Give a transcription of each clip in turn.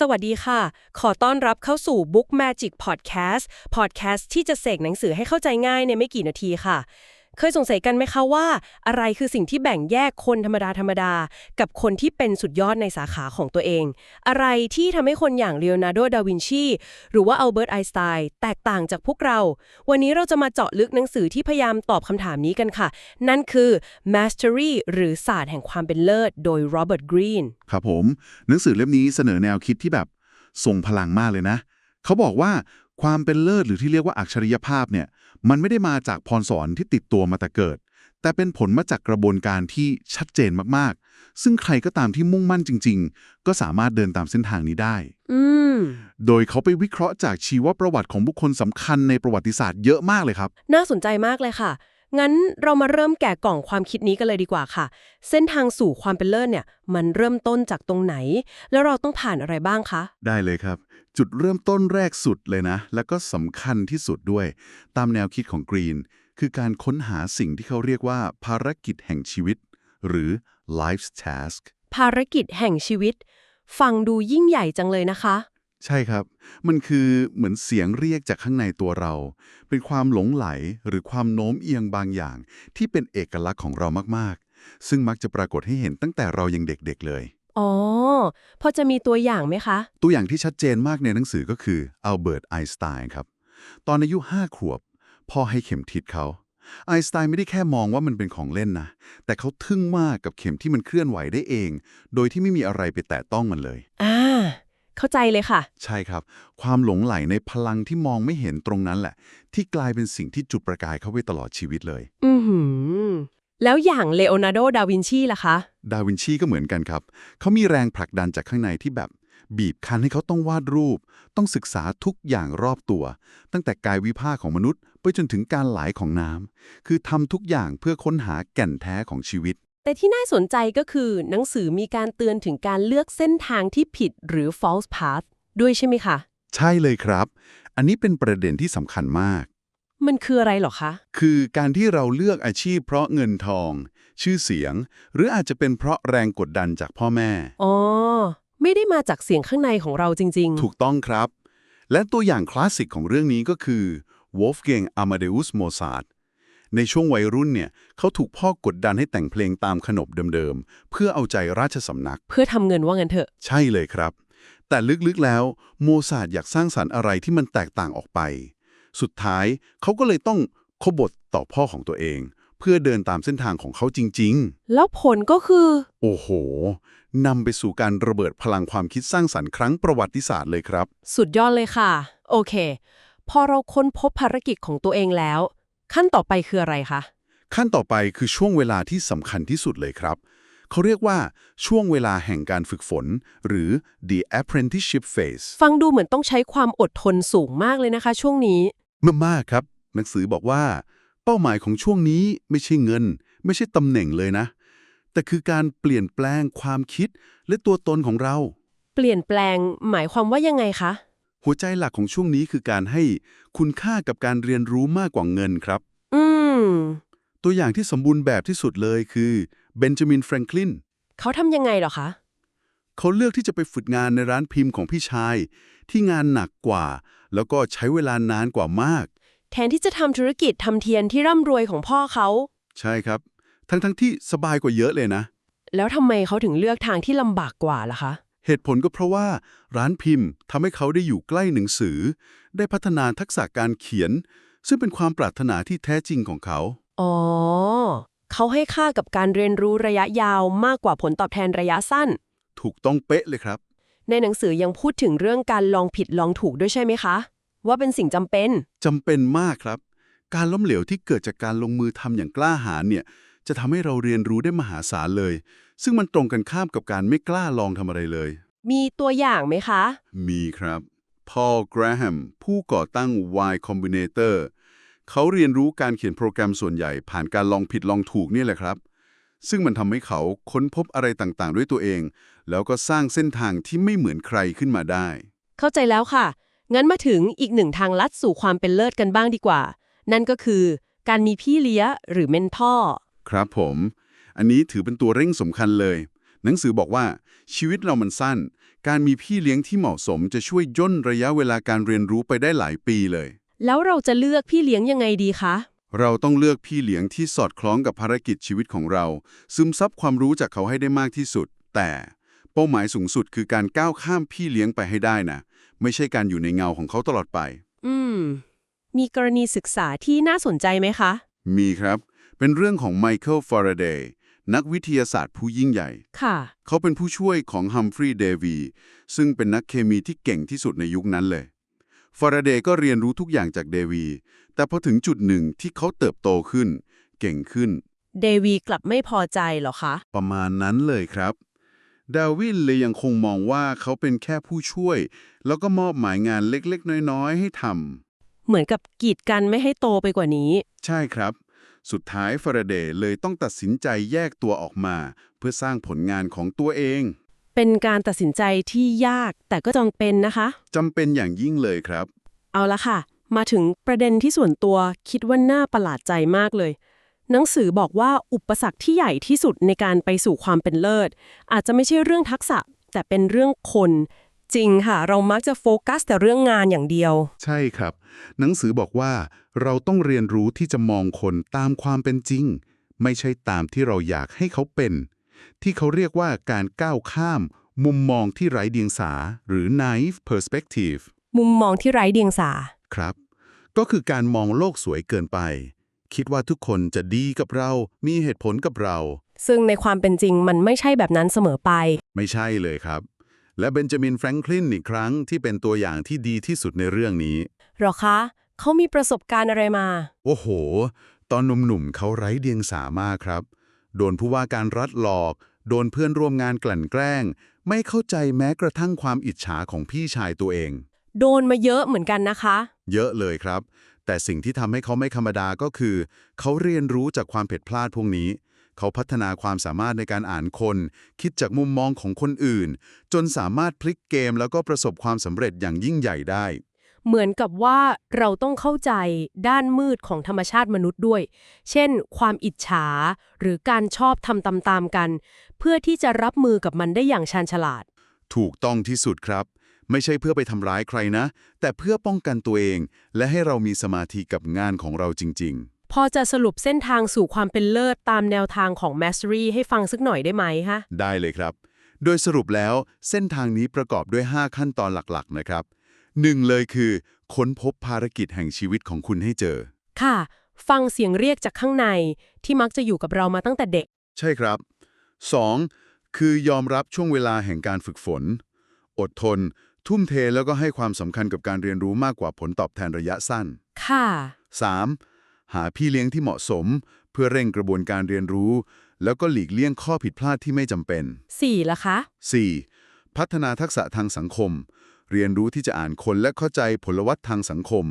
สวัสดีค่ะ ขอต้อนรับเข้าสู่ Book Magic Podcast Podcast ที่จะเสกหนังสือให้เข้าใจง่ายในไม่กี่นาทีค่ะ เคยสงสัยกันไหมคะว่า อะไรคือสิ่งที่แบ่งแยกคนธรรมดาธรรมดา กับคนที่เป็นสุดยอดในสาขาของตัวเอง อะไรที่ทำให้คนอย่างเลโอนาร์โด ดาวินชี หรือว่าอัลเบิร์ตไอน์สไตน์แตกต่างจากพวกเรา วันนี้เราจะมาเจาะลึกหนังสือที่พยายามตอบคำถามนี้กันค่ะ นั่นคือ Mastery หรือศาสตร์แห่งความเป็นเลิศ โดยโรเบิร์ตกรีนครับผม หนังสือเล่มนี้เสนอแนวคิดที่แบบทรงพลังมากเลยนะ เขาบอกว่า ความเป็นเลิศหรือที่เรียกว่าอัจฉริยภาพเนี่ยมันไม่ได้มาจากพรสวรรค์ที่ติดตัวมาแต่เกิด แต่เป็นผลมาจากกระบวนการที่ชัดเจนมากๆ ซึ่งใครก็ตามที่มุ่งมั่นจริง ๆ ก็สามารถเดินตามเส้นทางนี้ได้อืมโดยเขาไปวิเคราะห์จากชีวประวัติของบุคคลสำคัญในประวัติศาสตร์เยอะมากเลยครับ น่าสนใจมากเลยค่ะ งั้นเรามาเริ่มแกะกล่องความคิดนี้กันเลยดีกว่าค่ะ เส้นทางสู่ความเป็นเลิศเนี่ย มันเริ่มต้นจากตรงไหน แล้วเราต้องผ่านอะไรบ้างคะ ได้เลยครับ จุดเริ่มต้นแรกสุดเลยนะ แล้วก็สำคัญที่สุดด้วย ตามแนวคิดของกรีน คือการค้นหาสิ่งที่เขาเรียกว่า ภารกิจแห่งชีวิต หรือ life's task ภารกิจแห่งชีวิต ฟังดูยิ่งใหญ่จังเลยนะคะ ใช่ครับ มันคือเหมือนเสียงเรียกจากข้างในตัวเรา เป็นความหลงไหลหรือความโน้มเอียงบางอย่าง ที่เป็นเอกลักษณ์ของเรามากๆ ซึ่งมักจะปรากฏให้เห็นตั้งแต่เรายังเด็กๆเลย อ๋อ พอจะมีตัวอย่างไหมคะ ตัวอย่างที่ชัดเจนมากในหนังสือก็คืออัลเบิร์ตไอน์สไตน์ครับ ตอนอายุ5ขวบ พ่อให้เข็มทิศเขาไอน์สไตน์ไม่ได้แค่มองว่ามันเป็นของเล่นนะ แต่เขาทึ่งมากกับเข็มที่มันเคลื่อนไหวได้เอง โดยที่ไม่มีอะไรไปแตะต้องมันเลย อ่า เข้าใจเลยค่ะ ใช่ครับ ความหลงไหลในพลังที่มองไม่เห็นตรงนั้นแหละ ที่กลายเป็นสิ่งที่จุดประกายเขาไว้ตลอดชีวิตเลย อือหือ แล้วอย่างเลโอนาร์โด ดาวินชีล่ะคะ ดาวินชีก็เหมือนกันครับ เขามีแรงผลักดันจากข้างในที่แบบ บีบคั้นให้เขาต้องวาดรูป ต้องศึกษาทุกอย่างรอบตัว ตั้งแต่กายวิภาคของมนุษย์ ไปจนถึงการไหลของน้ำคือทำทุกอย่างเพื่อค้นหาแก่นแท้ของชีวิต แต่ที่น่าสนใจก็คือ หนังสือมีการเตือนถึงการเลือกเส้นทางที่ผิดหรือ false path ด้วยใช่ไหมคะ ใช่เลยครับ อันนี้เป็นประเด็นที่สำคัญมาก มันคืออะไรเหรอคะ คือการที่เราเลือกอาชีพเพราะเงินทอง ชื่อเสียง หรืออาจจะเป็นเพราะแรงกดดันจากพ่อแม่ อ๋อ ไม่ได้มาจากเสียงข้างในของเราจริงถูกต้องครับ และตัวอย่างคลาสสิกของเรื่องนี้ก็คือ Wolfgang Amadeus Mozart ในช่วงวัยรุ่นเนี่ยเขาถูกพ่อกดดันให้แต่งเพลงตามขนบเดิมๆ เพื่อเอาใจราชสำนักๆเพื่อทำเงินว่างั้นเถอะ ใช่เลยครับ แต่ลึกๆแล้วโมซาร์ทอยากสร้างสรรค์อะไรที่มันแตกต่างออกไป สุดท้ายเขาก็เลยต้องขบฏต่อพ่อของตัวเอง เพื่อเดินตามเส้นทางของเขาจริง ๆ แล้วผลก็คือ โอ้โหนำไปสู่การระเบิดพลังความคิดสร้างสรรค์ครั้งประวัติศาสตร์เลยครับ สุดยอดเลยค่ะ โอเค พอเราค้นพบภารกิจของตัวเองแล้ว ขั้นต่อไปคืออะไรคะ ขั้นต่อไปคือช่วงเวลาที่สำคัญที่สุดเลยครับ เขาเรียกว่าช่วงเวลาแห่งการฝึกฝน หรือ the apprenticeship phase ฟังดูเหมือนต้องใช้ความอดทนสูงมากเลยนะคะ ช่วงนี้เมื่อมากครับ หนังสือบอกว่า เป้าหมายของช่วงนี้ไม่ใช่เงิน ไม่ใช่ตำแหน่งเลยนะ แต่คือการเปลี่ยนแปลงความคิดและตัวตนของเรา เปลี่ยนแปลงหมายความว่ายังไงคะ หัวใจหลักของช่วงนี้คือการให้คุณค่ากับการเรียนรู้มากกว่าเงินครับ อืม ตัวอย่างที่สมบูรณ์แบบที่สุดเลยคือเบนจามินแฟรงคลินเขาทำยังไงเหรอคะ เขาเลือกที่จะไปฝึกงานในร้านพิมพ์ของพี่ชาย ที่งานหนักกว่า แล้วก็ใช้เวลานานกว่ามาก แทนที่จะทำธุรกิจทำเทียนที่ร่ำรวยของพ่อเขา ใช่ครับ ทั้งทั้งๆที่สบายกว่าเยอะเลยนะ แล้วทำไมเขาถึงเลือกทางที่ลำบากกว่าล่ะคะ เหตุผลก็เพราะว่าร้านพิมพ์ทำให้เขาได้อยู่ใกล้หนังสือ ได้พัฒนาทักษะการเขียน ซึ่งเป็นความปรารถนาที่แท้จริงของเขา อ๋อ เขาให้ค่ากับการเรียนรู้ระยะยาวมากกว่าผลตอบแทนระยะสั้น ถูกต้องเป๊ะเลยครับ ในหนังสือยังพูดถึงเรื่องการลองผิดลองถูกด้วยใช่ไหมคะ ว่าเป็นสิ่งจำเป็นจำเป็นมากครับ การล้มเหลวที่เกิดจากการลงมือทำอย่างกล้าหาญเนี่ยจะทำให้เราเรียนรู้ได้มหาศาลเลย ซึ่งมันตรงกันข้ามกับการไม่กล้าลองทำอะไรเลย มีตัวอย่างไหมคะ มีครับ พอลแกรแฮมผู้ก่อตั้ง Y Combinator เขาเรียนรู้การเขียนโปรแกรมส่วนใหญ่ผ่านการลองผิดลองถูกนี่แหละครับ ซึ่งมันทำให้เขาค้นพบอะไรต่างๆ ด้วยตัวเอง แล้วก็สร้างเส้นทางที่ไม่เหมือนใครขึ้นมาได้ เข้าใจแล้วค่ะ งั้นมาถึงอีกหนึ่งทางลัดสู่ความเป็นเลิศกันบ้างดีกว่า นั่นก็คือ การมีพี่เลี้ยหรือเมนทอร์ ครับผม อันนี้ถือเป็นตัวเร่งสำคัญเลย หนังสือบอกว่าชีวิตเรามันสั้น การมีพี่เลี้ยงที่เหมาะสมจะช่วยย่นระยะเวลาการเรียนรู้ไปได้หลายปีเลย แล้วเราจะเลือกพี่เลี้ยงยังไงดีคะ เราต้องเลือกพี่เลี้ยงที่สอดคล้องกับภารกิจชีวิตของเรา ซึมซับความรู้จากเขาให้ได้มากที่สุด แต่เป้าหมายสูงสุดคือการก้าวข้ามพี่เลี้ยงไปให้ได้นะ ไม่ใช่การอยู่ในเงาของเขาตลอดไป อืม มีกรณีศึกษาที่น่าสนใจไหมคะ มีครับ เป็นเรื่องของไมเคิลฟาราเดย์ นักวิทยาศาสตร์ผู้ยิ่งใหญ่ ค่ะ เขาเป็นผู้ช่วยของฮัมฟรีย์เดวีซึ่งเป็นนักเคมีที่เก่งที่สุดในยุคนั้นเลย ฟาราเดย์ก็เรียนรู้ทุกอย่างจากเดวี แต่พอถึงจุดหนึ่งที่เขาเติบโตขึ้น เก่งขึ้น เดวีกลับไม่พอใจเหรอคะ ประมาณนั้นเลยครับดาวินเลยยังคงมองว่าเขาเป็นแค่ผู้ช่วย แล้วก็มอบหมายงานเล็กๆ น้อยๆ ให้ทเหมือนกับกีดกันไม่ให้โตไปกว่านี้ำใช่ครับ สุดท้ายฟาราเดย์เลยต้องตัดสินใจแยกตัวออกมา เพื่อสร้างผลงานของตัวเอง เป็นการตัดสินใจที่ยากแต่ก็จำเป็นนะคะจำเป็นอย่างยิ่งเลยครับ เอาละค่ะ มาถึงประเด็นที่ส่วนตัวคิดว่าน่าประหลาดใจมากเลย หนังสือบอกว่าอุปสรรคที่ใหญ่ที่สุดในการไปสู่ความเป็นเลิศ อาจจะไม่ใช่เรื่องทักษะ แต่เป็นเรื่องคน จริงค่ะ เรามักจะโฟกัสแต่เรื่องงานอย่างเดียว ใช่ครับ หนังสือบอกว่าเราต้องเรียนรู้ที่จะมองคนตามความเป็นจริง ไม่ใช่ตามที่เราอยากให้เขาเป็น ที่เขาเรียกว่าการก้าวข้าม มุมมองที่ไร้เดียงสา หรือ naive perspective มุมมองที่ไร้เดียงสา ครับ ก็คือการมองโลกสวยเกินไป คิดว่าทุกคนจะดีกับเรา มีเหตุผลกับเรา ซึ่งในความเป็นจริงมันไม่ใช่แบบนั้นเสมอไป ไม่ใช่เลยครับ และเบนจามินแฟรงคลินอีกครั้งที่เป็นตัวอย่างที่ดีที่สุดในเรื่องนี้ หรอคะ เขามีประสบการณ์อะไรมา โอ้โห ตอนหนุ่มๆเขาไร้เดียงสามากครับ โดนผู้ว่าการรัฐหลอก โดนเพื่อนร่วมงานกลั่นแกล้ง ไม่เข้าใจแม้กระทั่งความอิจฉาของพี่ชายตัวเอง โดนมาเยอะเหมือนกันนะคะ เยอะเลยครับ แต่สิ่งที่ทำให้เขาไม่ธรรมดาก็คือ เขาเรียนรู้จากความผิดพลาดพวกนี้ เขาพัฒนาความสามารถในการอ่านคน คิดจากมุมมองของคนอื่น จนสามารถพลิกเกมแล้วก็ประสบความสำเร็จอย่างยิ่งใหญ่ได้ เหมือนกับว่าเราต้องเข้าใจด้านมืดของธรรมชาติมนุษย์ด้วย เช่น ความอิจฉา หรือการชอบทำตามๆกัน เพื่อที่จะรับมือกับมันได้อย่างชาญฉลาด ถูกต้องที่สุดครับไม่ใช่เพื่อไปทำร้ายใครนะ แต่เพื่อป้องกันตัวเอง และให้เรามีสมาธิกับงานของเราจริง พอจะสรุปเส้นทางสู่ความเป็นเลิศตามแนวทางของ Mastery ให้ฟังสักหน่อยได้ไหมคะๆได้เลยครับ โดยสรุปแล้วเส้นทางนี้ประกอบด้วย 5 ขั้นตอนหลักๆ นะครับหนึ่งเลยคือ ค้นพบภารกิจแห่งชีวิตของคุณให้เจอ ค่ะ ฟังเสียงเรียกจากข้างในที่มักจะอยู่กับเรามาตั้งแต่เด็ก ใช่ครับ 2. คือยอมรับช่วงเวลาแห่งการฝึกฝน อดทน ทุ่มเทแล้วก็ให้ความสำคัญกับการเรียนรู้มากกว่าผลตอบแทนระยะสั้น ค่ะ 3. หาพี่เลี้ยงที่เหมาะสม เพื่อเร่งกระบวนการเรียนรู้ แล้วก็หลีกเลี่ยงข้อผิดพลาดที่ไม่จำเป็น 4. ละคะ 4. พัฒนาทักษะทางสังคม เรียนรู้ที่จะอ่านคนและเข้าใจผลวัตทางสังคม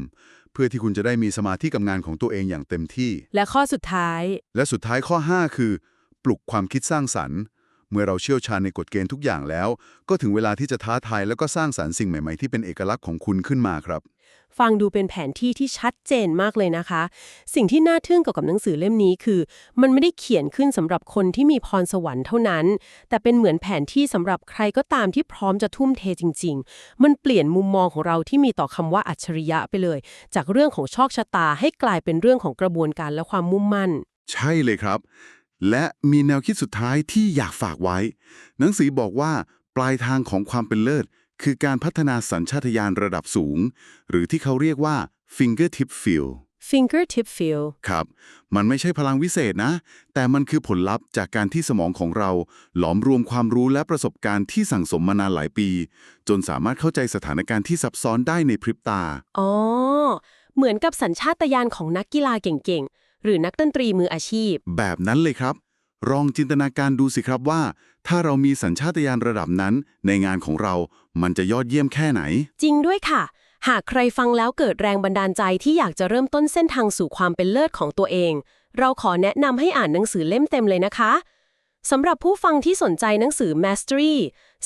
เพื่อที่คุณจะได้มีสมาธิกับงานของตัวเองอย่างเต็มที่ และข้อสุดท้าย และสุดท้ายข้อ 5 คือ ปลุกความคิดสร้างสรรค์ เมื่อเราเชี่ยวชาญในกฎเกณฑ์ทุกอย่างแล้ว ก็ถึงเวลาที่จะท้าทายแล้วก็สร้างสรรค์สิ่งใหม่ ๆ ที่เป็นเอกลักษณ์ของคุณขึ้นมาครับ ฟังดูเป็นแผนที่ที่ชัดเจนมากเลยนะคะ สิ่งที่น่าทึ่งเกี่ยวกับหนังสือเล่มนี้คือ มันไม่ได้เขียนขึ้นสำหรับคนที่มีพรสวรรค์เท่านั้น แต่เป็นเหมือนแผนที่สำหรับใครก็ตามที่พร้อมจะทุ่มเทจริง ๆ มันเปลี่ยนมุมมองของเราที่มีต่อคำว่าอัจฉริยะไปเลย จากเรื่องของโชคชะตาให้กลายเป็นเรื่องของกระบวนการและความมุ่งมั่น ใช่เลยครับ และมีแนวคิดสุดท้ายที่อยากฝากไว้ หนังสือบอกว่าปลายทางของความเป็นเลิศ คือการพัฒนาสัญชาตญาณระดับสูง หรือที่เขาเรียกว่า fingertip feel fingertip feel ครับ มันไม่ใช่พลังวิเศษนะ แต่มันคือผลลัพธ์จากการที่สมองของเรา หลอมรวมความรู้และประสบการณ์ที่สั่งสมมานานหลายปี จนสามารถเข้าใจสถานการณ์ที่ซับซ้อนได้ในพริบตา อ๋อ เหมือนกับสัญชาตญาณของนักกีฬาเก่งๆ หรือนักดนตรีมืออาชีพ แบบนั้นเลยครับ ลองจินตนาการดูสิครับว่า ถ้าเรามีสัญชาตญาณระดับนั้น ในงานของเรา มันจะยอดเยี่ยมแค่ไหน จริงด้วยค่ะ หากใครฟังแล้วเกิดแรงบันดาลใจที่อยากจะเริ่มต้นเส้นทางสู่ความเป็นเลิศของตัวเอง เราขอแนะนำให้อ่านหนังสือเล่มเต็มเลยนะคะสำหรับผู้ฟังที่สนใจหนังสือ Mastery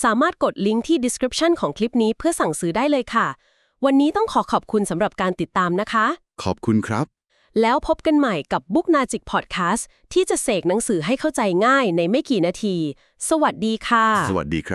สามารถกดลิงก์ที่ description ของคลิปนี้เพื่อสั่งซื้อได้เลยค่ะ วันนี้ต้องขอขอบคุณสำหรับการติดตามนะคะ ขอบคุณครับ แล้วพบกันใหม่กับบุ๊กนาจิกพอดแคสต์ที่จะเสกหนังสือให้เข้าใจง่ายในไม่กี่นาที สวัสดีค่ะ สวัสดีครับ